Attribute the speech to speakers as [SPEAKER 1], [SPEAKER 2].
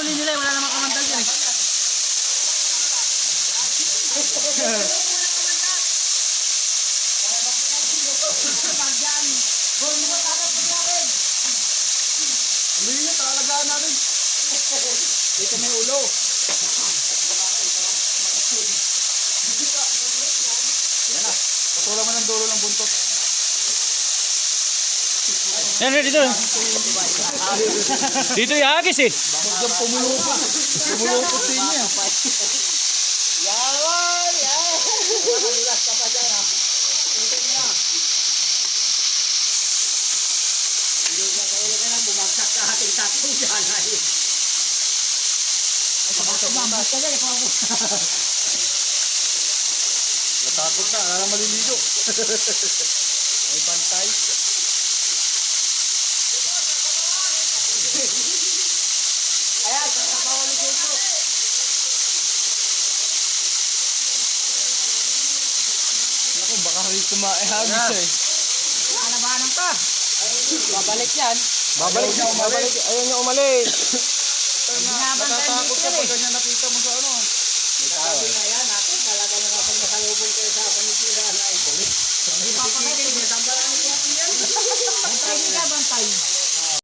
[SPEAKER 1] huli nila, eh. wala namang kamantal dyan eh.
[SPEAKER 2] Hindi niya, talagaan natin. Dito may ulo. Yan na. Patulang mo ng dulo ng buntot.
[SPEAKER 3] Yan, dito. Dito yung agis eh.
[SPEAKER 2] Kang pumulupot. Pumulupot sa inyo.
[SPEAKER 1] Yawan! Yawan! Ka pa dyan ah. Tingnan niya. Hindi ka sa ulo ka na, bumagsak ka ating tatlong dyan ay. Ka dyan,
[SPEAKER 2] Natakot na. Alam maliligo. May bantay. Baka rito maihagis eh.
[SPEAKER 1] Kalabanan ka. Babalik yan.
[SPEAKER 2] Babalik niya umalik. Ayaw niya.
[SPEAKER 1] Binabantay
[SPEAKER 2] Natatakot
[SPEAKER 1] dito
[SPEAKER 2] ka pag ganyan nakita mo